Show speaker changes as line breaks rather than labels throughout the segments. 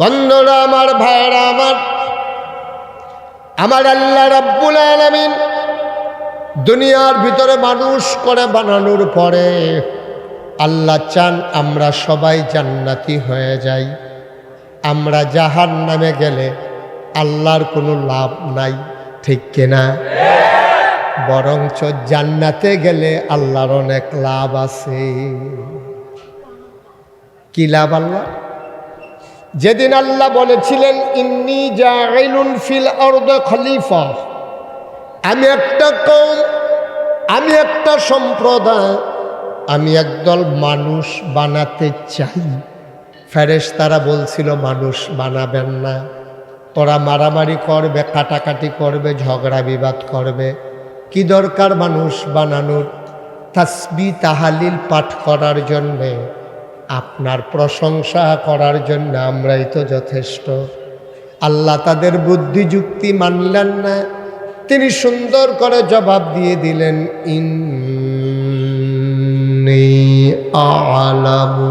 বন্ধুরা, আমার ভাইরা আমার আমার আল্লাহ রাব্বুল আলামিন দুনিয়ার ভিতরে মানুষ করে বানানোর পরে আল্লাহ চান আমরা সবাই জান্নাতি হয়ে যাই। আমরা জাহান নামে গেলে আল্লাহর কোনো লাভ নাই, ঠিক কিনা বরঞ্চ জান্নাতে গেলে আল্লাহর অনেক লাভ আছে। কি লাভ আল্লাহ যেদিন আল্লাহ বলেছিলেন, ইন্নি ফিল খলিফা। আমি একটা কম, আমি একটা সম্প্রদায়, আমি একদল মানুষ বানাতে চাই। ফেরেশ তারা বলছিল, মানুষ বানাবেন না। তোরা মারামারি করবে, কাটাকাটি করবে, ঝগড়া বিবাদ করবে। কি দরকার মানুষ বানানোর? তাসবি তাহালিল পাঠ করার জন্যে। আপনার প্রশংসা করার জন্য আমরাই তো যথেষ্ট। আল্লাহ তাদের বুদ্ধি যুক্তি মানলেন না। তিনি সুন্দর করে জবাব দিয়ে দিলেন, ইন্নি আলামু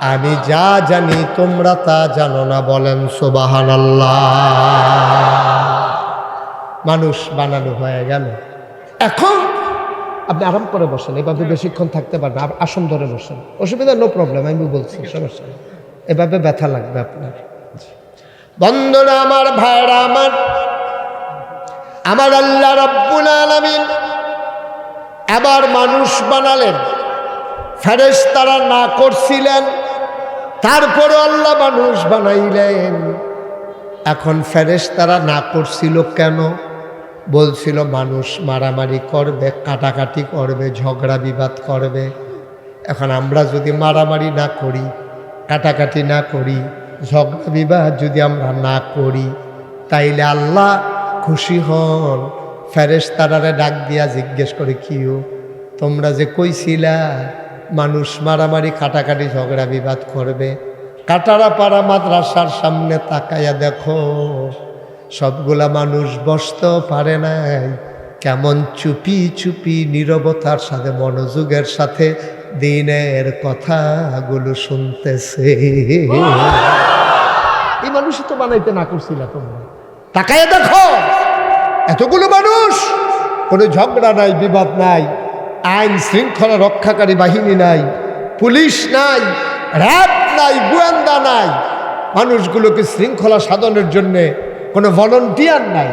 আমি যা জানি তোমরা তা জানো না বলেন সোবাহান মানুষ বানানো হয়ে গেল। এখন আপনি আরাম করে বসেন এভাবে বেশিক্ষণ থাকতে পারবেন আসন ধরে বসেন। অসুবিধা নো প্রবলেম আমি বলছি সমস্যা নেই। এভাবে ব্যথা লাগবে আপনার। বন্ধুরা আমার ভাইরা আমার আমার আল্লাহ রব্বুল আলামিন এবার মানুষ বানালেন ফেরেশ তারা না করছিলেন তারপরে আল্লাহ মানুষ বানাইলেন। এখন ফেরেশ তারা না করছিল কেন? বলছিল, মানুষ মারামারি করবে, কাটাকাটি করবে, ঝগড়া বিবাদ করবে। এখন আমরা যদি মারামারি না করি, কাটাকাটি না করি, ঝগড়া বিবাদ যদি আমরা না করি, তাইলে আল্লাহ খুশি হন। ফেরেশ তারারে ডাক দিয়া জিজ্ঞেস করে কিও তোমরা যে কইছিলা, মানুষ মারামারি, কাটাকাটি, ঝগড়া বিবাদ করবে? কাটারা পাড়া মাদ্রাসার সামনে তাকাইয়া দেখো। সবগুলা মানুষ বসতেও পারে নাই। কেমন চুপি চুপি নীরবতার সাথে, মনোযোগের সাথে দিনের কথাগুলো শুনতেছে। এই মানুষই তো বানাইতে না করছিল তোমরা। তাকাইয়া দেখো, এতগুলো মানুষ, কোনো ঝগড়া নাই, বিবাদ নাই, আইন শৃঙ্খলা রক্ষাকারী বাহিনী নাই, পুলিশ নাই, র্যাব নাই, গোয়েন্দা নাই। মানুষগুলোকে শৃঙ্খলা সাধনের জন্যে কোনো ভলন্টিয়ার নাই।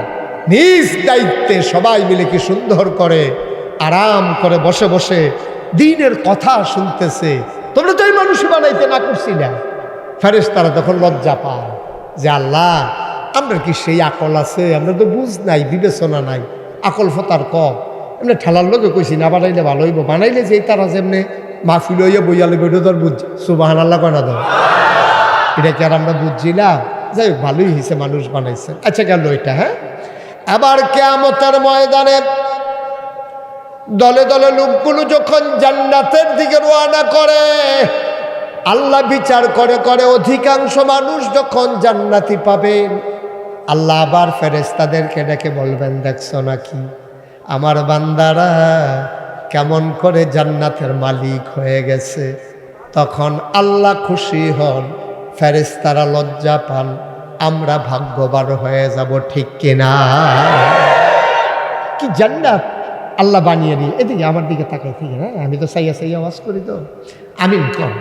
নিজ দায়িত্বে সবাই মিলে কি সুন্দর করে আরাম করে বসে বসে দিনের কথা শুনতেছে। তোমরা তো এই মানুষই বানাইতে না করছি না। ফেরেস তারা তখন লজ্জা পায় যে আল্লাহ আমরা কি সেই আকল আছে? আমরা তো বুঝ নাই, বিবেচনা নাই। আকল ফতার কম। এমনি ঠেলার লোকে কইছি, না বানাইলে ভালো হইব। বানাইলে যে তারা যেমনি মাহফিল হইয়া বইয়া লইব, এটা তোর বুঝ সুবাহান আল্লাহ কয়না দাও এটা কি আর আমরা বুঝছিলাম যাই ভালোই হয়েছে, মানুষ বানাইছে। আচ্ছা গেল এটা হ্যাঁ? আবার কেয়ামতের ময়দানে দলে দলে লোকগুলো যখন জান্নাতের দিকে রোয়ানা করে, আল্লাহ বিচার করে করে, অধিকাংশ মানুষ যখন জান্নাতি পাবেন আল্লাহ আবার ফেরেস্তাদেরকে ডেকে বলবেন, দেখছ নাকি? আমার বান্দারা কেমন করে জান্নাতের মালিক হয়ে গেছে? তখন আল্লাহ খুশি হন। ফেরেস্তারা লজ্জা পান, আমরা ভাগ্যবান হয়ে যাব, ঠিক কিনা? কি জান্নাত? আল্লাহ বানিয়ে নিয়ে এদিকে আমার দিকে তাকাই ঠিক হ্যাঁ আমি তো সাইয়া সাইয়া আওয়াজ করি তো। আমিন কম।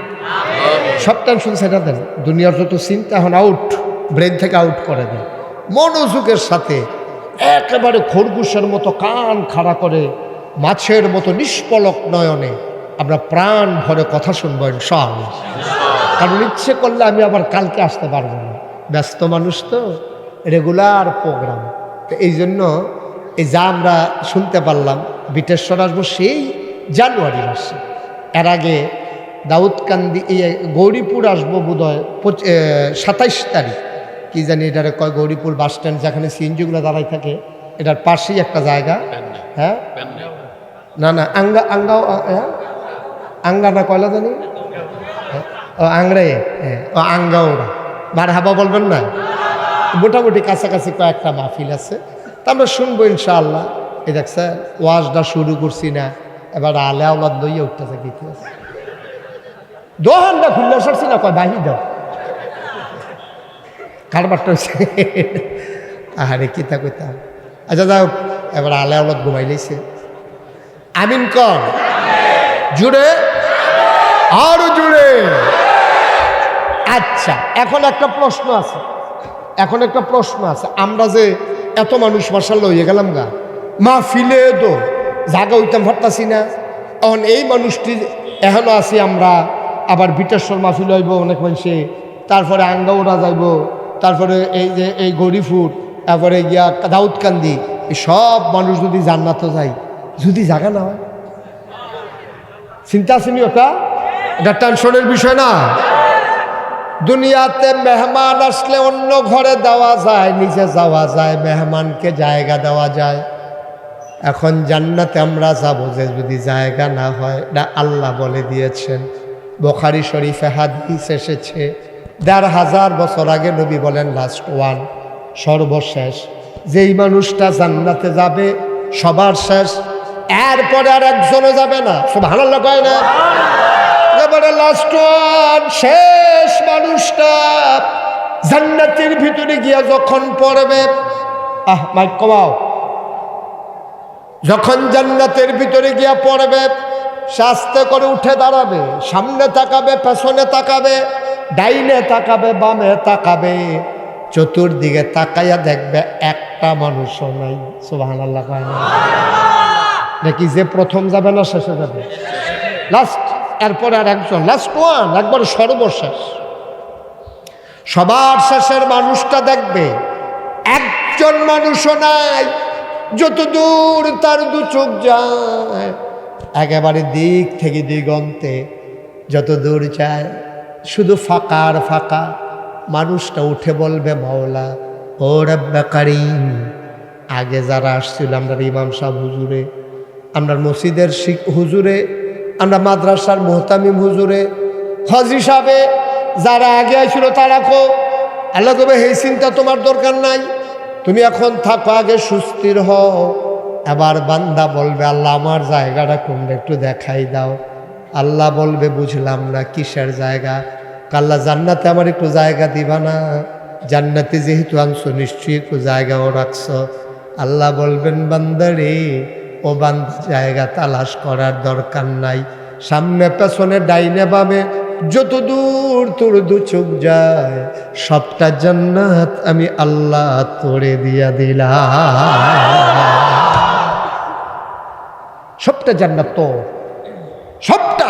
সব টেনশন সেটা দেন, দুনিয়ার যত চিন্তা এখন আউট ব্রেন থেকে আউট করে দেন। মনোযোগের সাথে একেবারে খরগোশের মতো কান খাড়া করে, মাছের মতো নিষ্পলক নয়নে আমরা প্রাণ ভরে কথা শুনব, ইনশাআল্লাহ। কারণ ইচ্ছে করলে আমি আবার কালকে আসতে পারব না। ব্যস্ত মানুষ তো রেগুলার প্রোগ্রাম তো এই জন্য এই যা আমরা শুনতে পারলাম বিটেশ্বর আসব সেই জানুয়ারি মাসে। এর আগে দাউদকান্দি ইয়ে গৌরীপুর আসব বোধ হয় সাতাইশ তারিখ। কি জানি এটারে কয় গৌরীপুর বাস স্ট্যান্ড যেখানে সিএনজিগুলো দাঁড়াই থাকে এটার পাশেই একটা জায়গা। হ্যাঁ? না না আঙ্গা আঙ্গাও হ্যাঁ আঙ্গা না কয়লা জানি? ও হ্যাঁ ও আঙ্গাওরা মার হাবা বলবেন না? মোটামুটি কাছাকাছি কয়েকটা মাহফিল আছে। তা আমরা শুনব ইনশাআল্লাহ। এই দেখছে ওয়াজটা শুরু করছি না, এবার আলে আওলাদ লইয়া উঠতেছে কি আছে? দোহানটা খুললে সরছি না, কয় বাহি দাও। কারবারটা হচ্ছে আহারে, কিতা কইতাম। আচ্ছা যাও এবার আলে আওলাদ ঘুমাই লইছে। আমিন কন জুড়ে? আরও জুড়ে। আচ্ছা এখন একটা প্রশ্ন আছে। এখন একটা প্রশ্ন আছে, আমরা যে এত মানুষ মার্শাল হয়ে গেলাম গা মা ফিলে তো জাগা হইতাম ভাবতাছি না। এখন এই মানুষটি এখনও আছি আমরা, আবার বিটেশ্বর মাহফিল হইব অনেক মানুষে, তারপরে আঙ্গাউড়া যাইব, তারপরে এই যে এই গরিফুর তারপরে গিয়া দাউদকান্দি, এই সব মানুষ যদি জান্নাতও যায়, যদি জাগা না হয়। চিন্তা আসেনি ওটা? এটা টেনশনের বিষয় না। দুনিয়াতে মেহমান আসলে অন্য ঘরে দেওয়া যায় নিচে যাওয়া যায় মেহমানকে জায়গা দেওয়া যায়। এখন জান্নাতে আমরা যাব যে যদি জায়গা না হয় এটা আল্লাহ বলে দিয়েছেন। বোখারি শরীফে হাদিস এসেছে দেড় হাজার বছর আগে নবী বলেন লাস্ট ওয়ান সর্বশেষ। যেই মানুষটা জান্নাতে যাবে সবার শেষ। এরপরে আর একজনও যাবে না। সব ভালো লাগায় না লাস্ট ওয়ান শেষ। মানুষটা জান্নাতের ভিতরে গিয়া যখন পড়বে আহ মাইক কমাও। যখন জান্নাতের ভিতরে গিয়া পড়বে শাস্তে করে উঠে দাঁড়াবে সামনে তাকাবে পেছনে তাকাবে ডাইনে তাকাবে বামে তাকাবে চতুর্দিকে তাকাইয়া দেখবে একটা মানুষও নাই। সুবাহান আল্লাহ নাকি যে প্রথম যাবে না শেষে যাবে? লাস্ট এরপরে আর একজন লাস্ট ওয়ান একবার সর্বশেষ। সবার শেষের মানুষটা দেখবে, একজন মানুষও নাই যত দূর তার দু চোখ যায়, একেবারে দিক থেকে দিগন্তে যত দূর যায়, শুধু ফাঁকা আর ফাঁকা, মানুষটা উঠে বলবে, মাওলা, ও রব্বা কারিম। আগে যারা আসছিল, আমরা ইমাম সাহেব হুজুরে, আমরা মসজিদের শিখ হুজুরে আমরা মাদ্রাসার মোহতামিম হুজুরে। হজি সাহেবে যারা আগে আসছিল তারা কো, আল্লাহ কবে এই চিন্তা তোমার দরকার নাই। তুমি এখন থাকো আগে সুস্থির হও। এবার বান্দা বলবে, আল্লাহ, আমার জায়গাটা কোনটা একটু দেখাই দাও। আল্লাহ বলবে, বুঝলাম না, কিসের জায়গা? কাল্লা জান্নাতে আমার একটু জায়গা দিবা না। জান্নাতে যেহেতু আনছো, নিশ্চয়ই একটু জায়গাও রাখছো। আল্লাহ বলবেন, বান্দারে ও জায়গা তালাশ করার দরকার নাই। সামনে পেছনে ডাইনে বামে যত দূর তোর দু চোখ যায়, সবটা জান্নাত আমি আল্লাহ তোরে দিয়া দিলাম। সবটা জান্নাত তোর। সবটা।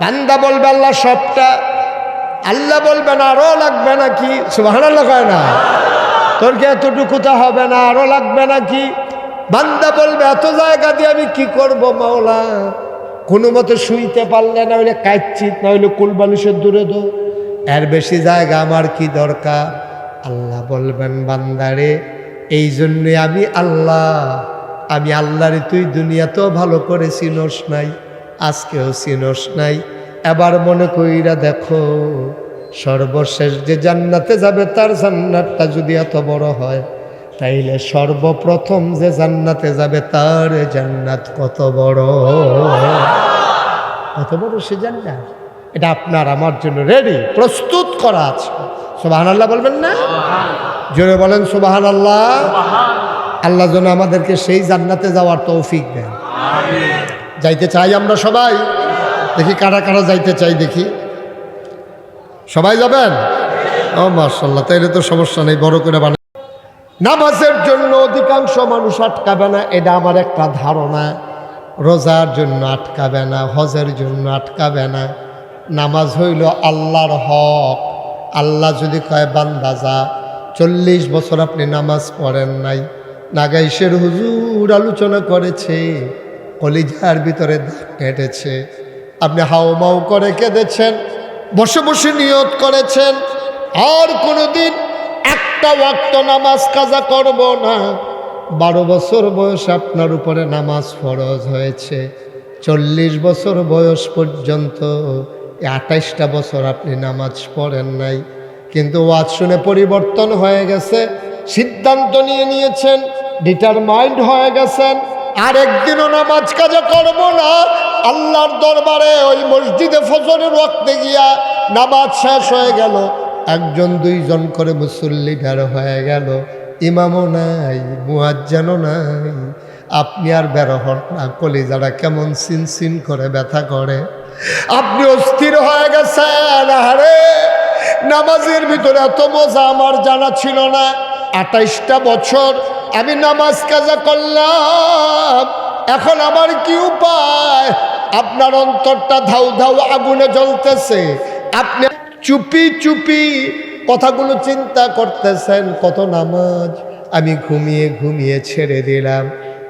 বান্দা বলবে আল্লাহ সবটা। আল্লাহ বলবে না, আরও লাগবে নাকি? আল্লাহ কয় না। তোর কি এতটুকু তো হবে না, আরও লাগবে নাকি? বান্দা বলবে, এত জায়গা দিয়ে আমি কি করব মাওলা? কোনো মতো শুইতে পারলে না, হইলে কাচ্ছিত না হইলে কুলবালিশের দূরে দো এর বেশি জায়গা আমার কি দরকার? আল্লাহ বলবেন, বান্দারে, এই জন্যে আমি আল্লাহ। আমি আল্লাহরে তুই দুনিয়াতেও ভালো করে চিনস নাই, আজকেও চিনস নাই। এবার মনে কইরা দেখো, সর্বশেষ যে জান্নাতে যাবে, তার জান্নাতটা যদি এত বড় হয় তাইলে সর্বপ্রথম যে জান্নাতে যাবে তার জান্নাত কত বড়? কত বড় সে জান্নাত? এটা আপনার আমার জন্য রেডি প্রস্তুত করা আছে। সুবাহান আল্লাহ বলবেন না? জোরে বলেন সুবাহান আল্লাহ আল্লাহ যেন আমাদেরকে সেই জান্নাতে যাওয়ার তৌফিক দেন। যাইতে চাই আমরা সবাই? দেখি কারা কারা যাইতে চাই দেখি। সবাই যাবেন? ও মার্শাল্লাহ তাইলে তো সমস্যা নেই বড় করে বানা নামাজের জন্য অধিকাংশ মানুষ আটকাবে না, এটা আমার একটা ধারণা। রোজার জন্য আটকাবে না, হজের জন্য আটকাবে না। নামাজ হইল আল্লাহর হক। আল্লাহ যদি কয়, বান্দা যা, চল্লিশ বছর আপনি নামাজ পড়েন নাই। নাগাইশের হুজুর আলোচনা করেছে, কলিজার ভিতরে কেটেছে। আপনি হাউমাউ করে কেঁদেছেন, বসে বসে নিয়ত করেছেন। আর কোনোদিন একটা ওয়াক্ত নামাজ কাজা করব না। বারো বছর বয়স আপনার উপরে নামাজ ফরজ হয়েছে। চল্লিশ বছর বয়স পর্যন্ত আঠাইশটা বছর আপনি নামাজ পড়েন নাই। কিন্তু ওয়াজ শুনে পরিবর্তন হয়ে গেছে, সিদ্ধান্ত নিয়ে নিয়েছেন ডিটারমাইন্ড হয়ে গেছেন আর একদিনও নামাজ কাজে করব না। আল্লাহর দরবারে ওই মসজিদে ফজরের রক্তে গিয়া নামাজ শেষ হয়ে গেল। একজন দুইজন করে মুসল্লি বের হয়ে গেল। ইমামও নাই মুয়াজ্জানও নাই। আপনি আর বের হন না কলিজারা কেমন সিন সিন করে ব্যথা করে। আপনি অস্থির হয়ে গেছেন আরে নামাজের ভিতরে এত মজা আমার জানা ছিল না। আঠাইশটা বছর আমি নামাজ কাজা করলাম। এখন আমার কি উপায়? আপনার অন্তরটা ধাউ ধাউ আগুনে জ্বলতেছে। আপনি চুপি চুপি কথাগুলো চিন্তা করতেছেন, কত নামাজ আমি ঘুমিয়ে ঘুমিয়ে ছেড়ে দিলাম,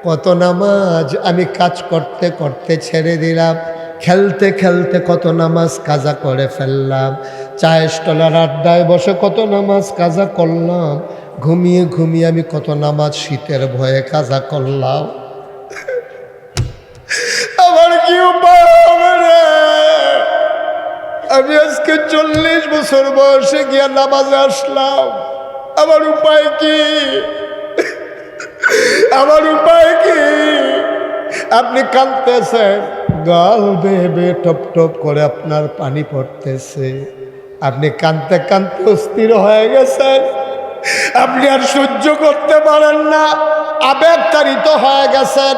কত নামাজ আমি কাজ করতে করতে ছেড়ে দিলাম, খেলতে খেলতে কত নামাজ কাজা করে ফেললাম, চায়ের স্টলের আড্ডায় বসে কত নামাজ কাজা করলাম, ঘুমিয়ে ঘুমিয়ে আমি কত নামাজ শীতের ভয়ে কাজা করলাম। আমি আজকে চল্লিশ বছর বয়সে গিয়া নামাজে আসলাম। আমার উপায় কি? আমার উপায় কি? আপনি কাঁদতেছেন। গাল বেয়ে টপ টপ করে আপনার পানি পড়তেছে। আপনি কাঁদতে কাঁদতে অস্থির হয়ে গেছেন। আপনি আর সহ্য করতে পারেন না। আবেগ তাড়িত হয়ে গেছেন।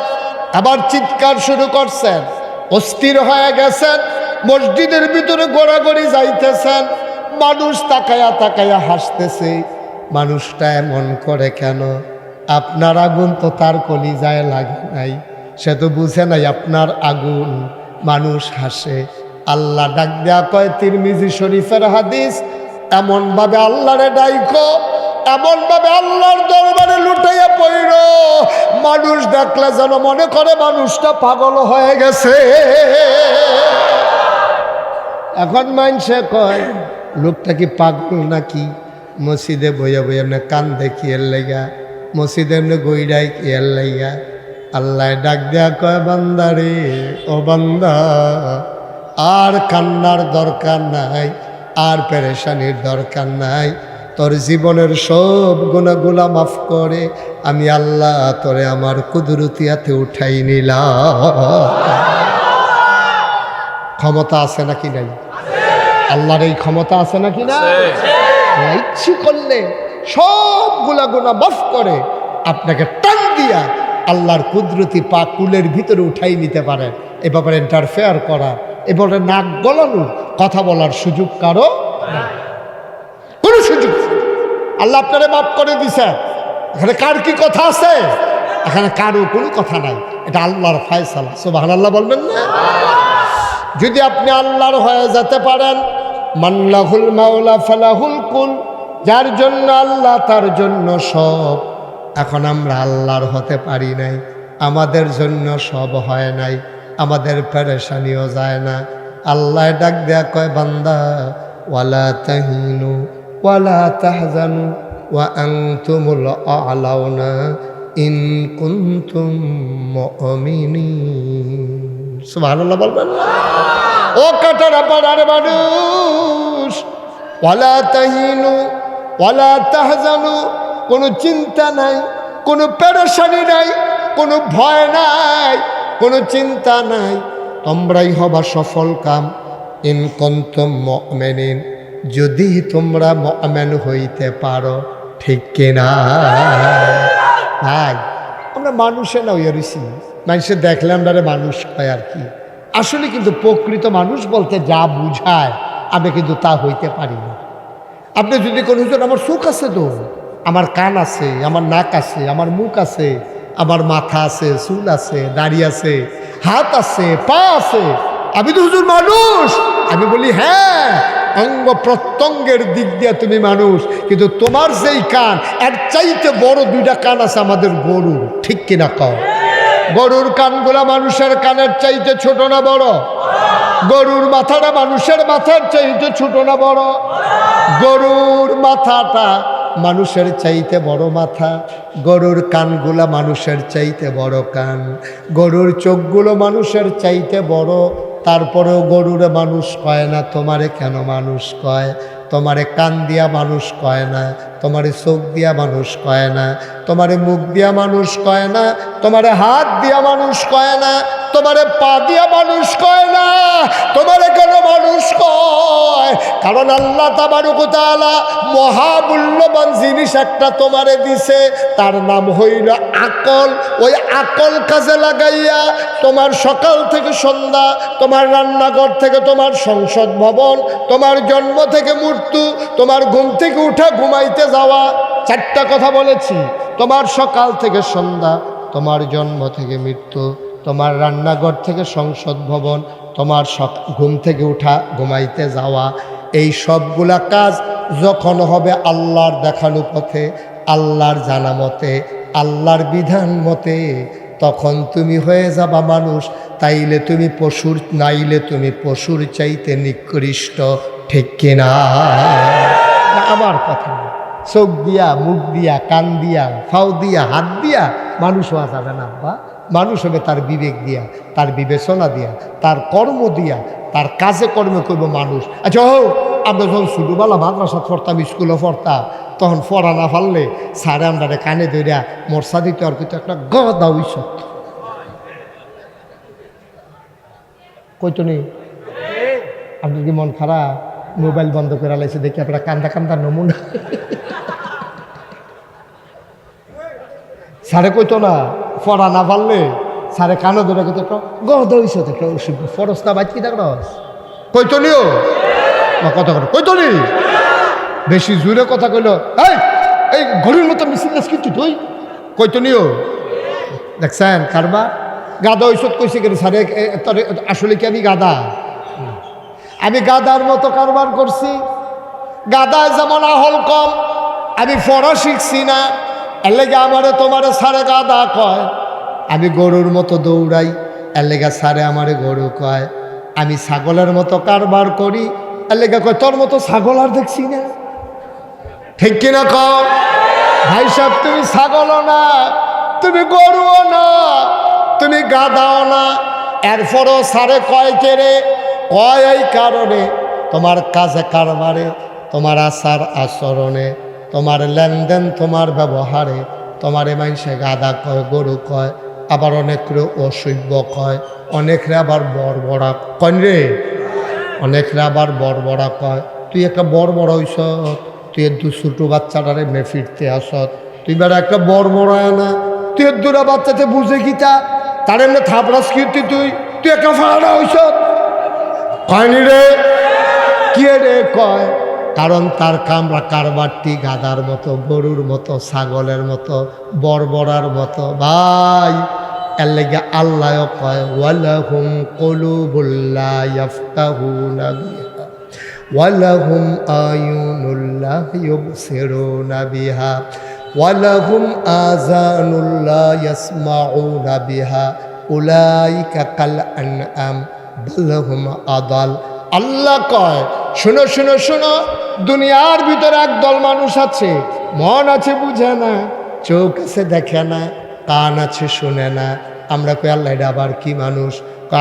আবার চিৎকার শুরু করছেন। অস্থির হয়ে গেছেন। মসজিদের ভিতরে গোড়াগড়ি যাইতেছেন। মানুষ তাকায়া তাকায়া হাসতেছে, মানুষটা এমন করে কেন? আপনার আগুন তো তার কলিজায় লাগে নাই। সে তো বুঝে নাই আপনার আগুন। মানুষ হাসে, আল্লাহ ডাক দেয়া কয়, তিরমিজি শরীফের হাদিস, এমনভাবে আল্লাহরে ডাইকো, এমনভাবে আল্লাহর দরবারে লুটাইয়া পড়ল মানুষ দেখলে যেন মনে করে, মানুষটা পাগল হয়ে গেছে। এখন মানুষে কয়, লোকটা কি পাগল নাকি? মসজিদে বইয়া বইয়া এমনি কান দেখি এর লেগা মসজিদে এমনি গইডাই কি এর লেগা আল্লাহ ডাক দেয়া কয় বান্দারে ও বান্দা, আর কান্নার দরকার নাই, আর পেরেশানির দরকার নাই। তোর জীবনের সব গুণাগুলা মাফ করে, আমি আল্লাহ তোরে আমার কুদরতিয়াতে উঠাই নিলাম। ক্ষমতা আছে নাকি নাই? আল্লাহর এই ক্ষমতা আছে নাকি না? ইচ্ছে করলে সবগুলা গুণা মাফ করে আপনাকে টান দিয়া আল্লাহর কুদরতি পা কুলের ভিতরে উঠাই নিতে পারেন এ ব্যাপারে ইন্টারফেয়ার করা এ ব্যাপারে নাক গলানোর কথা বলার সুযোগ কারও। কোনো সুযোগ। আল্লাহ আপনারে মাফ করে দিছে। এখানে কার কি কথা আছে? এখানে কারও কোনো কথা নাই। এটা আল্লাহর ফায়সালা। সুবাহ আল্লাহ বলবেন না? যদি আপনি আল্লাহর হয়ে যেতে পারেন, মান্লাহুল মাওলা ফালাহুল কুল, যার জন্য আল্লাহ তার জন্য সব। এখন আমরা আল্লাহর হতে পারি নাই, আমাদের জন্য সব হয় নাই, আমাদের পেরেশানিও যায় না। আল্লাহ ডাক দেয়া কয়, বান্দা, ওয়ালা তাহিনু, ওয়ালা তাহজানু, ওয়া আনতুমুল আলাউনা, ইন কুনতুম মুমিনিন। তাহজানু, কোনো চিন্তা নাই, কোনো পেরেশানি নাই, কোনো ভয় নাই, কোনো চিন্তা নাই। তোমরাই হবা সফল কাম, ইন কন্তম মেনিন যদি তোমরা মমেন হইতে পারো, ঠিক কিনা? ভাই, আমরা মানুষে না, ওই রইছি মানুষে দেখলে আমরা রে মানুষ হয় আর কি। আসলে কিন্তু প্রকৃত মানুষ বলতে যা বুঝায়, আমি কিন্তু তা হইতে পারি না। আপনি যদি কোনো হুজুর আমার চোখ আছে তো, আমার কান আছে, আমার নাক আছে, আমার মুখ আছে, আমার মাথা আছে, চুল আছে, দাড়ি আছে, হাত আছে, পা আছে, আমি তো হুজুর মানুষ। আমি বলি হ্যাঁ অঙ্গ প্রত্যঙ্গের দিক দিয়ে তুমি মানুষ, কিন্তু তোমার যেই কান, এর চাইতে বড় দুইটা কান আছে আমাদের গরু ঠিক কিনা কও? গরুর কানগুলা মানুষের কানের চাইতে ছোট না বড়? গরুর মাথাটা মানুষের মাথার চাইতে ছোট না বড়? গরুর মাথাটা মানুষের চাইতে বড় মাথা। গরুর কানগুলা মানুষের চাইতে বড় কান। গরুর চোখগুলো মানুষের চাইতে বড়। তারপরেও গরুরে মানুষ কয় না, তোমারে কেন মানুষ কয়? তোমারে কান দিয়া মানুষ কয় না। তোমারে চোখ দিয়া মানুষ কয় না, তোমারে মুখ দিয়া মানুষ কয় না, তোমারে হাত দিয়া মানুষ কয় না, তোমারে পা দিয়া মানুষ কয় না, তোমারে কেন মানুষ কয়? কারণ আল্লাহ তাবারুকতালা মহামূল্যবান জিনিস একটা তোমারে দিছে, তার নাম হইল আকল। ওই আকল কাজে লাগাইয়া তোমার সকাল থেকে সন্ধ্যা, তোমার রান্নাঘর থেকে তোমার সংসদ ভবন, তোমার জন্ম থেকে মৃত্যু, তোমার ঘুম থেকে উঠা ঘুমাইতে যাওয়া, চারটা কথা বলেছি তোমার সকাল থেকে সন্ধ্যা, তোমার জন্ম থেকে মৃত্যু, তোমার রান্নাঘর থেকে সংসদ ভবন, তোমার ঘুম থেকে উঠা, ঘুমাইতে যাওয়া, এই সবগুলা কাজ যখন হবে আল্লাহর দেখানো পথে, আল্লাহর জানা মতে, আল্লাহর বিধান মতে, তখন তুমি হয়ে যাবা মানুষ, তাইলে তুমি পশুর, নাইলে তুমি পশুর চাইতে নিকৃষ্ট, ঠিক কিনা আমার কথা। চোখ দিয়া, মুখ দিয়া, কান দিয়া, ফাও দিয়া, হাত দিয়া, মানুষ হওয়া যাবে না বা মানুষ হবে তার বিবেক দিয়া, তার বিবেচনা দিয়া, তার কর্ম দিয়া, তার কাজে কর্মে করব মানুষ। আচ্ছা হো আমরা যখন ছোটোবেলা মাদ্রাসা পড়তাম, স্কুলে পড়তাম, তখন পড়া না পারলে স্যারে আমরা কানে ধরিয়া মর্ষা দিতে আর কিন্তু একটা গদা উইসত কইতো নেই আপনার কি মন খারাপ? মোবাইল বন্ধ করে লাইছে, দেখি আপনারা কান্দা কান্দা নমুনা। স্যারে কইতো না, পড়া না পারলে স্যারে কানো ধরে একটা গদ হইছে তো একটা কি দেখস কইতো কথা কথা কইতো বেশি জোরে কথা কইলো, এই এই ঘড়ির মতো মিছিল কিন্তু তুই কইতো নিও? দেখছেন কারবা? গাদা ঔষধ কইছে কেন স্যারে? আসলে কি আমি গাদা আমি গাদার মতো কারবার করছি। গাদায় যেমন আহল কম, আমি পড়া শিখছি না। এর লেগে আমারে তোমারে সারে গাদা কয়। আমি গরুর মতো দৌড়াই, এর লেগে সারে আমারে গরু কয়। আমি ছাগলের মতো কারবার করি, এর লেগে কয়, তোর মতো ছাগল আর দেখছি না। ঠিক কিনা কও? ভাই সাহেব, তুমি ছাগলও না, তুমি গরুও না, তুমি গাদাও না। এরপরও সারে কয় কেড়ে কয় এই কারণে, তোমার কাজে কারবারে, তোমার আচার আচরণে। তোমার লেনদেন তোমার ব্যবহারে, তোমার এ মানুষে গাদা কয়, গরু কয়, আবার অনেকরে অসভ্য কয়, অনেকরে আবার বড় বড়া কন রে? অনেকরা আবার বড় বড়া কয়, তুই একটা বড় বড় হইস তুই দু ছোটো বাচ্চাটারে মে ফিরতে আসত, তুই বেড়া একটা বড় বড় না তুই দুটা বাচ্চাতে বুঝে গীতা তার এমনি থাপড়াস কীর্তি তুই তুই একটা ফাড়া হইস কয়নি রে? কে রে কয়? কারণ তার কামরা কারবারটি গাদার মতো, গরুর মতো, ছাগলের মতো, বড়বড়ার মতো। ভাই, এর লেগে আল্লাহ কয়, ওয়ালাহুম কলুবুল্লা ইয়াফতাহুনা বিহা, ওয়ালাহুম আয়ুনুল্লাহ ইউবসিরুনা বিহা, ওয়ালাহুম আযানুল্লাহ ইয়াসমাউনা বিহা, উলাইকা কাল আনআম বালহুম আদাল। আল্লাহ কয় শোনো শোনো শোনো, দুনিয়ার ভিতরে একদল মানুষ আছে। মন আছে বুঝে না, চোখ আছে দেখে না, কান আছে শুনে না। আমরা কই, আল্লাহ, এটা আবার কি মানুষ?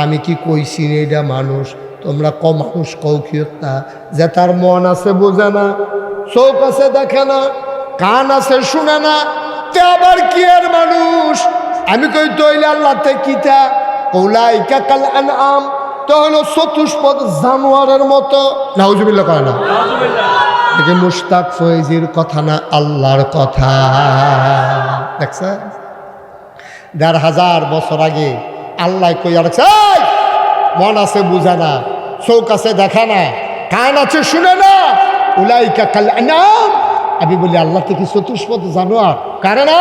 আমি কি কইছি এটা মানুষ? তোমরা ক মানুষ? কি তা যে তার মন আছে বুঝে না, চোখ আছে দেখে না, কান আছে শুনে না, তে আবার কি আর মানুষ? আমি কই, তৈলে আল্লাহতে কিতা কৌলাইকা কাল আনআম। তো হলো চতুষ্পদ জানোয়ারের মতো। নাউজুবিল্লাহ কয় না? দেখে মুশতাক ফয়েজির কথা না, আল্লাহর কথা। দেখছে দেড় হাজার বছর আগে আল্লাহ কইয়া রাখছে মন আছে বুঝে না চৌক আছে দেখা না, কান আছে শুনে না, উলাইকা কাল আমি বলি, আল্লাহ তো কি চতুষ্পদ জানোয়ার? কারে না,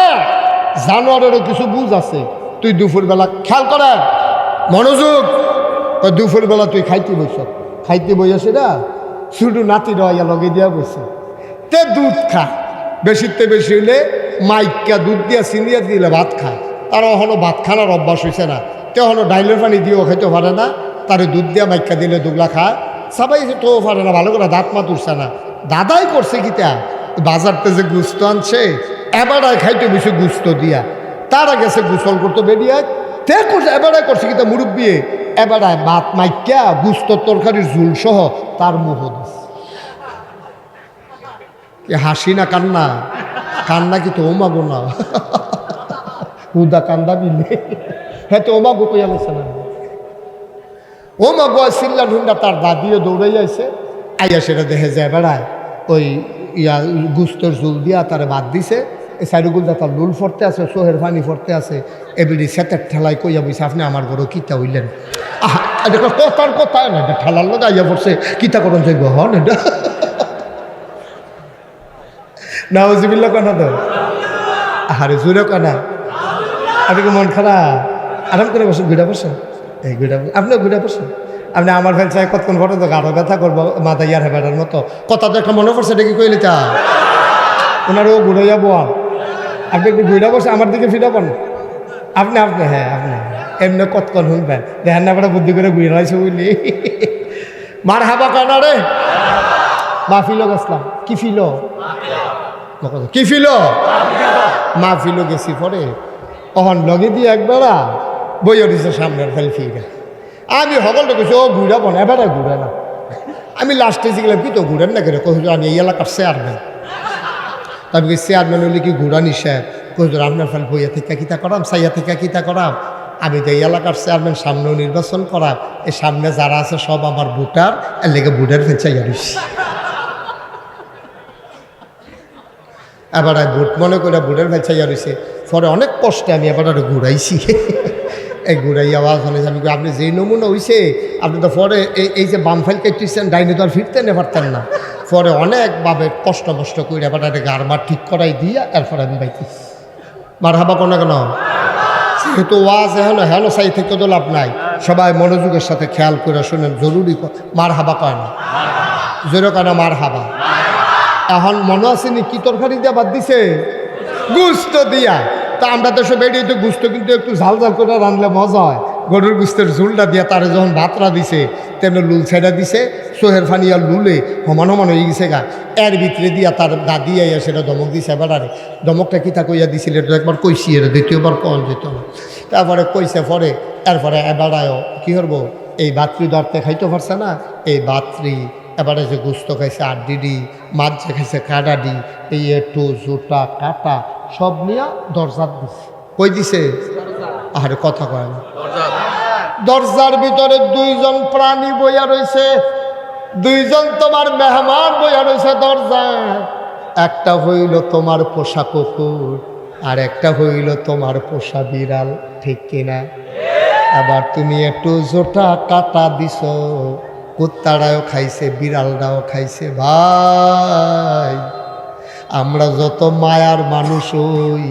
জানোয়ারেরও কিছু বুঝ আছে। তুই দুপুরবেলা খেয়াল করে মনোযোগ। ওই দুপুরবেলা তুই খাইতে বইস খাইতে বইয়াছে না, শুধু নাতি রয়া লগে দিয়া বসে। তে দুধ খা। বেশিতে বেশি হইলে মাইকা দুধ দিয়া চিনিয়া দিলে ভাত খায় তার হলো ভাত খানার অভ্যাস হয়েছে না। তে হলো ডাইলের পানি দিয়েও খাইতে পারে না। তারে দুধ দিয়া মাইকা দিলে দুগলা খায় সবাই তো পারে না, ভালো করে দাঁত মা তুলছে না। দাদাই করছে কি কিতা বাজারতে যে গুস্ত আনছে এবারায় খাইতে বেশি গুস্ত দিয়া। তারা গেছে গোসল করতে বেরিয়ে তে করছে এবারায় করছে কিতা মুরব্বী? এবারায় ভাত মাইকা গুস্ত তরকারির ঝুল সহ তার মুহ দিছে। হাসি না কান্না? কান্না কি তো ওমা গো না? হুদা কান্দা বিলে হ্যাঁ তো ওমা গো কইয়া গেছে না। ও মা গো সিল্লা ঢুন্ডা তার দাদিও দৌড়াই যাইছে আইয়া সেটা দেখে যায় বেড়ায় ওই ইয়া গুস্তর জুল দিয়া তারে বাদ দিছে। এই সাইডগুলদা লুল ফরতে আছে সোহের ফানি ফরতে আছে এবিডি সেতের ঠেলাই কইয়া বইছে আপনি আমার ঘরও কিতা হইলেন আহা কথার কথা না এটা ঠেলার লোক আইয়া পড়ছে কিতা করুন যাইব হন এটা নাউজিবিল্লা কানা তো? আহারে জুড়ে কানা আপনি মন খারাপ আরাম করে বসুন ঘুরে বসুন এই ঘুরে আপনিও ঘুরে বসুন আপনি আমার চাই কতক্ষণ ফটো তো গাঢ় ব্যথা করব মাথা ইয়ার হেবাটার মতো। কথা তো একটা মনে পড়ছে এটা কি কইলে চা ওনারও ঘুরে যাব আপনি একটু ঘুরে বসে আমার দিকে ফিরাবেন আপনি আপনি হ্যাঁ আপনি। এমনি কতক্ষণ শুনবেন? দেখেন না বড় বুদ্ধি করে ঘুরে রাইছে বুঝলি মার হাবা কানা রে? মা ফিলো গেছিলাম। কি ফিলো কি ফিলো মা ফিলো গেছি পরে। অহন লগে দিয়ে একবারা বইয়া দিছে সামনের ফেল ফিরে। আমি সকলটা কইছি, ও ঘুরাবো না এবারে ঘুরে না। আমি লাস্টে শিখলাম কি তো ঘুরেন না কেন? কহিল আমি এই এলাকার চেয়ারম্যান তবে চেয়ারম্যান হলে কি ঘুরা নিষেধ? কহিল আপনার ফেল বইয়া থেকে কিতা করাম সাইয়া থেকে কিতা করাম। আমি তো এই এলাকার চেয়ারম্যান, সামনেও নির্বাচন করাম। এই সামনে যারা আছে সব আমার ভোটার, এর লেগে ভোটার ফেল চাইয়া দিচ্ছি আর ভোট মনে করে ভোটের ভেচাইয়া রয়েছে পরে অনেক কষ্টে আমি এবার আরও ঘুরাইছি। এই ঘুরাই আওয়াজ হলে আমি আপনি যেই নমুনা হইছে, আপনি তো পরে এই এই যে বাম ফাইল কেটেছেন ডাইনে তো আর ফিরতে নে পারতেন না। পরে অনেকভাবে কষ্ট মষ্ট করে এবার গারবার ঠিক করাই দিয়া এরপরে আমি বাইতেছি মার হাবা কোনো কেন? যেহেতু ওয়াজ এখন হেন সাই থেকে তো লাভ নাই। সবাই মনোযোগের সাথে খেয়াল করে শুনেন, জরুরি মার হাবা কয় না? জোরে কেন মার হাবা এখন মনে আসেনি কি তরকারি দিয়ে বাদ দিছে? গুস্ত দিয়া। তা আমরা তো সব এড়িয়ে তো গুস্ত, কিন্তু একটু ঝাল ঝাল করে রানলে মজা হয়। গরুর গুস্তের ঝুলটা দিয়া তারে যখন ভাতরা দিছে, তেমনি লুল ছেড়া দিছে সোহের ফানিয়া লুলে সমান হমান হয়ে গেছে গা। এর ভিতরে দিয়া তার গা দিয়ে সেটা দমক দিছে, এবার আরে দমকটা কিতা কইয়া দিছিল, এটা একবার কইছি এর দ্বিতীয়বার কন যেত। না তারপরে কইছে পরে, এরপরে আয়ো, কি করব? এই বাত্রি ধরতে খাইতে পারছে না, এই বাতৃ এবারে যে গুস্ত খাইছে আড্ডিডি, মাছ যে খাইছে কাডাডি এই একটু জুটা, কাটা, সব নিয়ে দরজার দিছে। কই দিছে? আরে কথা কয় না। দরজার ভিতরে দুইজন প্রাণী বইয়া রয়েছে দুইজন তোমার মেহমান বইয়া রয়েছে দরজায়। একটা হইল তোমার পোষা কুকুর, আর একটা হইল তোমার পোষা বিড়াল, ঠিক কিনা আবার তুমি একটু জোটা কাটা দিছ, কুত্তারাও খাইছে, বিড়ালরাও খাইছে, ভাই। আমরা যত মায়ার মানুষ হই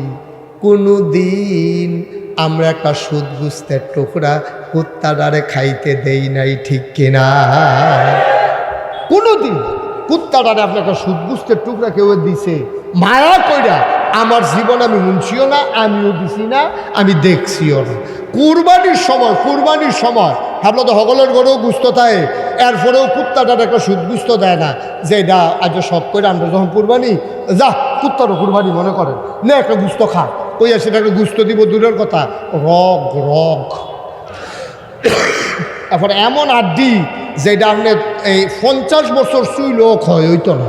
কোনো দিন আমরা একটা সুদ গুস্তের টুকরা কুত্তাটারে খাইতে দেই নাই, ঠিক কিনা? কোনো দিন কুত্তাটারে আপনাকে সুদ টুকরা কেউ দিছে? মায়া কইরা আমার জীবন আমি মুনছিও না, আমিও দিছি না, আমি দেখছিও না। কুরবানির সময় কুরবানির সময় আপনার তো সকলের ঘরেও গুস্ত থাকে এরপরেও কুত্তাটার একটা সুদ গুস্ত দেয় না। যে এটা আজ সব করে আমরা যখন কুরবানি, যা, কুত্তারও কুরবানি মনে করেন, না একটা গুস্ত খা। ওই আর সেটাকে গুস্ত দিব দূরের কথা। রগ রগ। এখন এমন আড্ডি যেটা আপনি এই পঞ্চাশ বছর শুইলেও ক্ষয় হইতো না।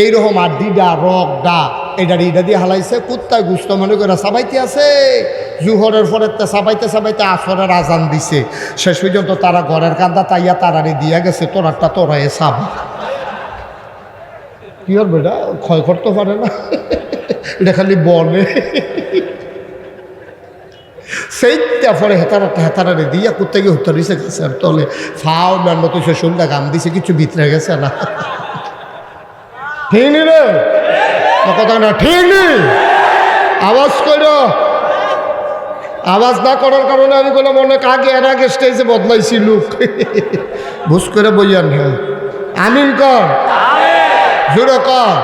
এইরকম আড্ডিডা রক ডা, এটা ইটা দিয়ে হালাইছে, কুত্তায় গুস্ত মনে করে, সাবাইতে আছে? জুহরের পরে তে সাবাইতে সাবাইতে আসরের আজান দিছে। শেষ পর্যন্ত তারা ঘরের কান্দা তাইয়া তারারে দিয়া গেছে, তোরারটা তোরা এ সাব। কি আর বেটা ক্ষয় করতে পারে না। এটা খালি বলে সেই তারপরে হেতারা হেতারারে দিয়া কুত্তে গিয়ে হত্যা দিছে গেছে আর তলে ফাও মেন মতো সে শরীরটা গাম দিছে কিছু ভিতরে গেছে না। ঠিক নি রে? কথা না ঠিক নি? আওয়াজ করো আওয়াজ না করার কারণে আমি কোনো মনে আগে এর আগে স্টেজে বদলাইছি লুক। ভুস করে বইয়ান হ্যাঁ আমিন কর। জোরে কর।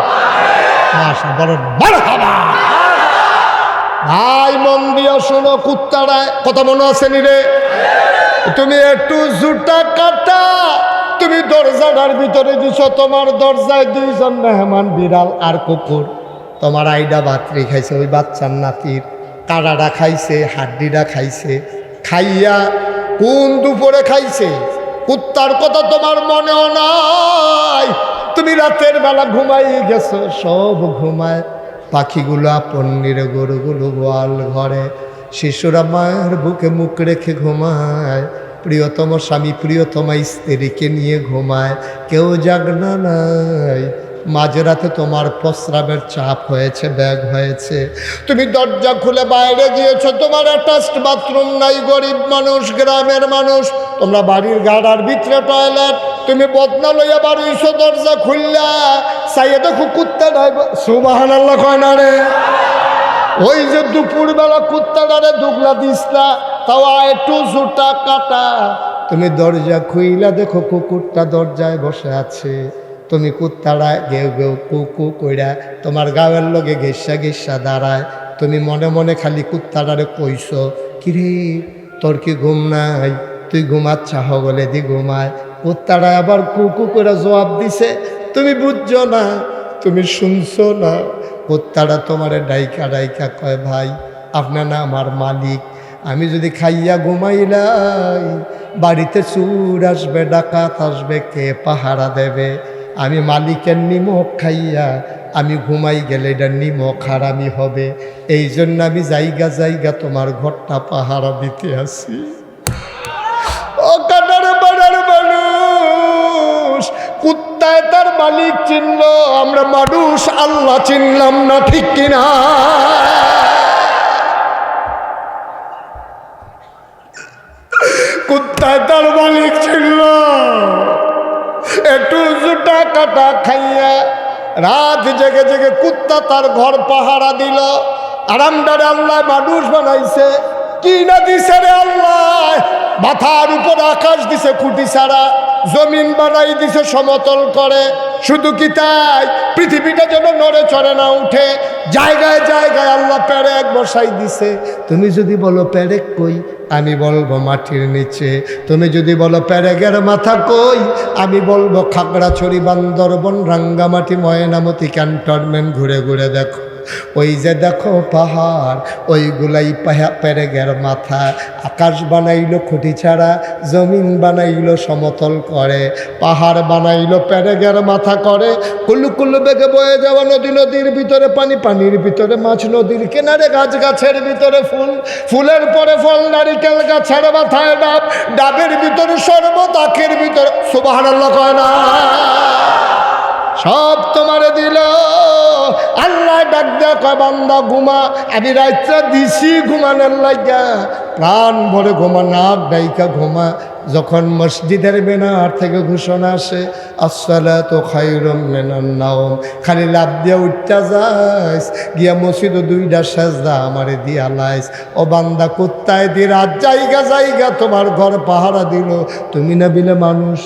মাসা বড় বড় হবা ভাই, মন দিয়া শোনো কুত্তারা কথা মনে আছে নি রে? তুমি একটু জুটা কাটা, তুমি দরজাটার ভিতরে দিছ, তোমার দরজায় দুইজন মেহমান বিড়াল আর কুকুর। তোমার আইডা বাতরি খাইছে, ওই বাচ্চার নাতির। কাড়াটা খাইছে হাড্ডিটা খাইছে, খাইয়া কোন দুপুরে খাইছে? কুত্তার কথা তোমার মনেও নাই। তুমি রাতের বেলা ঘুমাই গেছো, সব ঘুমায়। পাখিগুলো আপন নিরে গরুগুলো গোয়াল ঘরে। শিশুরা মায়ের বুকে মুখ রেখে ঘুমায়। প্রিয়তম স্বামী প্রিয়তমা স্ত্রীকে নিয়ে ঘুমায়। কেউ জাগনা নাই। মাঝরাতে তোমার প্রস্রাবের চাপ হয়েছে ব্যাগ হয়েছে। তুমি দরজা খুলে বাইরে গিয়েছো, তোমার অ্যাটাচড বাথরুম নাই। গরিব মানুষ, গ্রামের মানুষ। তোমরা বাড়ির গাড়ার ভিতরে টয়লেট। তুমি বদনা লইয়া বাড়িছো দরজা খুললা। সাইয়ে দেখো কুত্তা ডাইব কয় না রে? ওই যে দুপুরবেলা কুত্তাটারে দুগলা দিসলা, তাও একটু জুটা কাটা। তুমি দরজা খুইলা, দেখো কুকুরটা দরজায় বসে আছে। তুমি কুত্তারা গেউ গেউ কু কু কইরা তোমার গাঁয়ের লগে ঘেসা ঘেসা দাঁড়ায়। তুমি মনে মনে খালি কুত্তাটারে কইস কিরে, তোর কি ঘুম নাই? তুই ঘুমাচ্ছা বলে দি ঘুমায়। কুত্তারা আবার কু কু করে জবাব দিছে, তুমি বুঝছ না, তুমি শুনছো না। কুত্তারা তোমারে ডাইকা ডাইকা কয়, ভাই, আপনার না আমার মালিক, আমি যদি খাইয়া ঘুমাইলাই বাড়িতে চুর আসবে, ডাকাত আসবে, কে পাহারা দেবে? আমি মালিকের নিমক খাইয়া, আমি ঘুমাই গেলে এটা নিমক হারামি হবে। এই জন্য আমি জায়গা জায়গা তোমার ঘরটা পাহারা দিতে আসি। মালিক চিনল আমরা মানুষ আল্লাহ চিনলাম না, ঠিক কিনা? কুত্তায় তার মালিক ছিল একটু জুটা কাটা খাইয়া রাত জেগে জেগে কুত্তা তার ঘর পাহারা দিল। আরামদারে আল্লাহ মানুষ বানাইছে। কি না দিছে রে আল্লাহ? মাথার উপর আকাশ দিছে, খুঁটি ছাড়া। জমিন বানাই দিছে, সমতল করে। শুধু কি তাই? পৃথিবীটা যেন নড়ে চড়ে না উঠে। জায়গায় জায়গায় আল্লাহ প্যারেক বসাই দিছে। তুমি যদি বলো প্যারেক কই? আমি বলব, মাটির নিচে। তুমি যদি বলো প্যারেগের মাথা কই? আমি বলব, খাগড়াছড়ি, বান্দরবন, রাঙ্গামাটি, ময়নামতি, ক্যান্টনমেন্ট, ঘুরে ঘুরে দেখো। ওই যে দেখো পাহাড়, ওইগুলাই পেরেগের মাথা। আকাশ বানাইলো খুঁটি ছাড়া, জমিন বানাইলো সমতল করে। পাহাড় বানাইলো পেরেগের মাথা করে। কুল্লু কুল্লু বেগে বয়ে যাওয়া নদী, নদীর ভিতরে পানি, পানির ভিতরে মাছ, নদীর কিনারে গাছ গাছের ভিতরে ফুল। ফুলের পরে ফল, নারিকেল গাছের মাথায় ডাব। ডাবের ভিতরে শরবত, আখের ভিতরে সুবাহ কয় না। সব তোমারে দিল। আল্লাহ ডাক দেয়া কয়, বান্দা, ঘুমা। আমি রাত্রা দিছি ঘুমানোর লাগা প্রাণ ভরে ঘুমা নাক ডাইকা ঘুমা যখন মসজিদের বেনার থেকে ঘোষণা আসে আসলে তো খাইরম মেনার নাওম। খালি লাভ দিয়া উঠতে যাইস গিয়া মসজিদ দুইটা সেজদা আমারে দিয়া লাইস। ও বান্দা, কুত্তায় দি রাত জায়গা জায়গা তোমার ঘর পাহারা দিল। তুমি না বিলে মানুষ?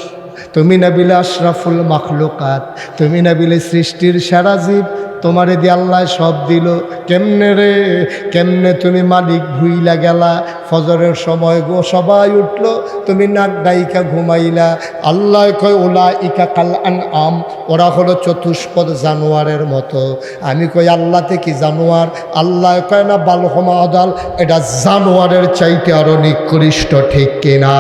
তুমি না বিলে আশরাফুল মাখলুকাত, তুমি না বিলে সৃষ্টির সারা জীব, তোমারে দিয়ে আল্লাহ সব দিল। কেমনে রে? কেমনে তুমি মালিক ভুইলা গেলা? ফজরের সময় গো সবাই উঠল, তুমি নাক ডাইকা ঘুমাইলা। আল্লাহ কয় ওলা ইকা কাল আন আম ওরা হলো চতুষ্পদ জানোয়ারের মতো। আমি কই আল্লাহতে কি জানোয়ার? আল্লাহ কয়, না বালহমা আদাল এটা জানোয়ারের চাইতে আরও নিকৃষ্ট, ঠিক কিনা?